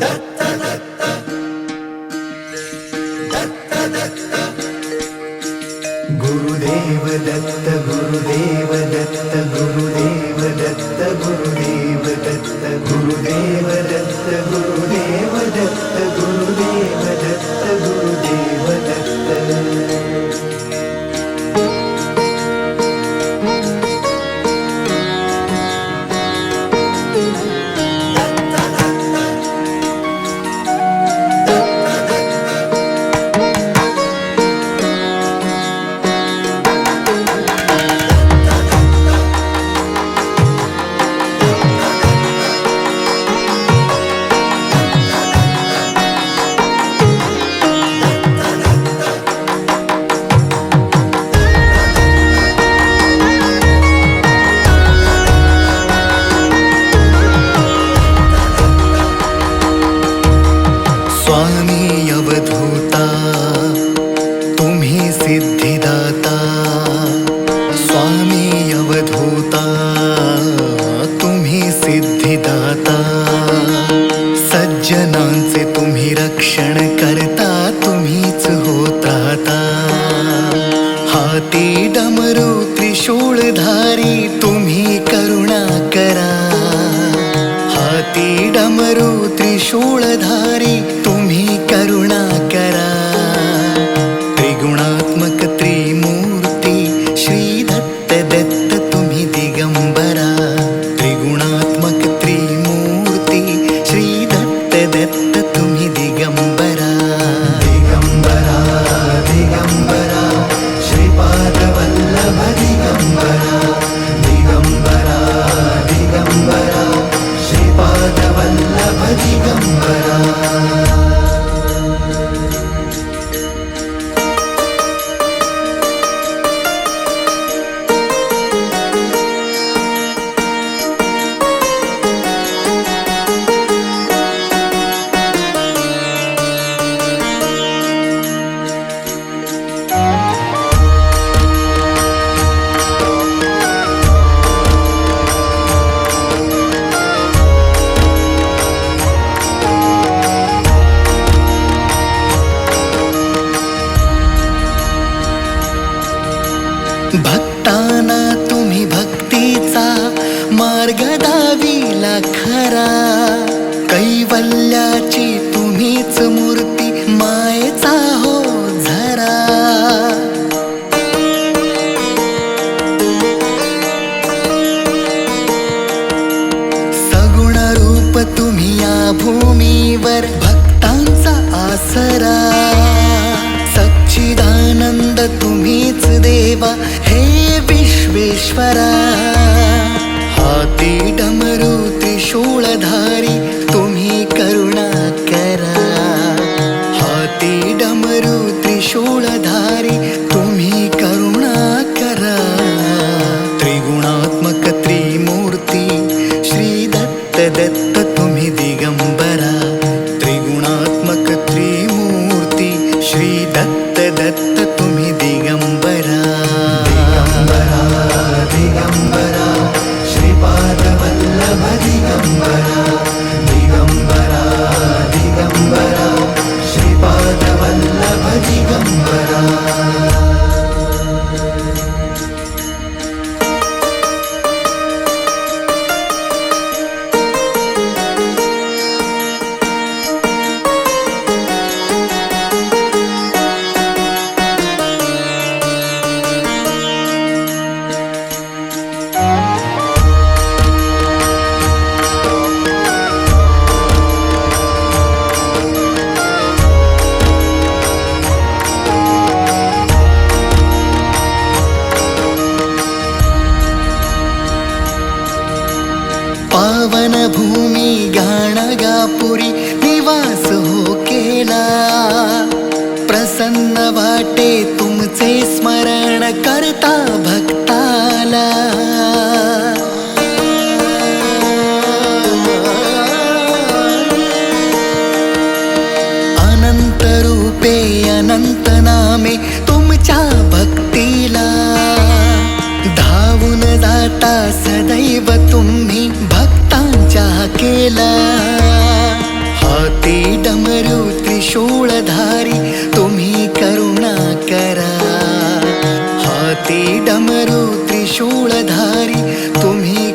Da, da, da. आमचे तुम्ही रक्षण करता तुम्हीच होता हाती डमरू त्रिशूळधारी तुम्ही करुणा करा. हाती डमरू त्रिशूळधारी तुम्ही करुणा करा. भक्ताना तुम्ही भक्तीचा मार्ग दाविला खरा. कैवल्याची तुम्हीच मूर्ती मायेचा हो झरा. सगुण रूप तुम्ही या भूमीवर भक्तांचा आसरा. विश्वेश्वरा हाती डमरू त्रिशूळधारी तुम्ही करुणा करा। हाती डमरू त्रिशूळधारी तुम्ही करुणा करा। त्रिगुणा भूमी गाणगापुरी निवास हो केला प्रसन्न वाटे तुमचे स्मरण करता भक्ताला अनंत रूपे अनंत नामे तुमच्या भक्तीला धावून जाता सदैव तुम्ही केला. हाती डमरू त्रिशूळधारी तुम्ही करुणा करा. हाती डमरू त्रिशूळधारी तुम्ही